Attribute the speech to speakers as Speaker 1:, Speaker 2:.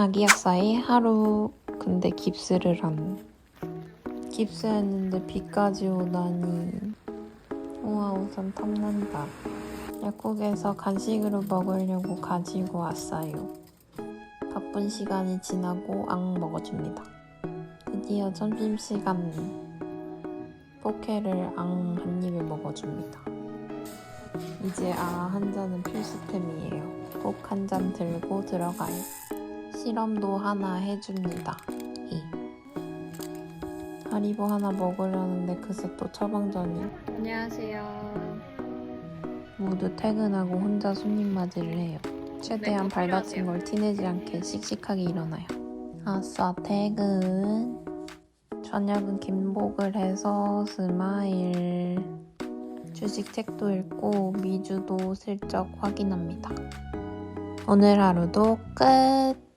Speaker 1: 아기 약사의 하루 근데 깁스를 한 깁스했는데 비까지 오다니. 우와 우선 탐난다. 약국에서 간식으로 먹으려고 가지고 왔어요. 바쁜 시간이 지나고 앙 먹어줍니다. 드디어 점심시간. 포케를 앙 한 입에 먹어줍니다. 이제 아 한 잔은 필수템이에요. 꼭 한 잔 들고 들어가요 실험도 하나 해줍니다. 이. 하리보 하나 먹으려는데 그새 또 처방전이. 안녕하세요. 모두 퇴근하고 혼자 손님 맞이를 해요. 최대한 발 다친 걸 티내지 않게 씩씩하게 일어나요. 아싸 퇴근. 저녁은 김복을 해서 스마일. 주식 책도 읽고 미주도 슬쩍 확인합니다. 오늘 하루도 끝.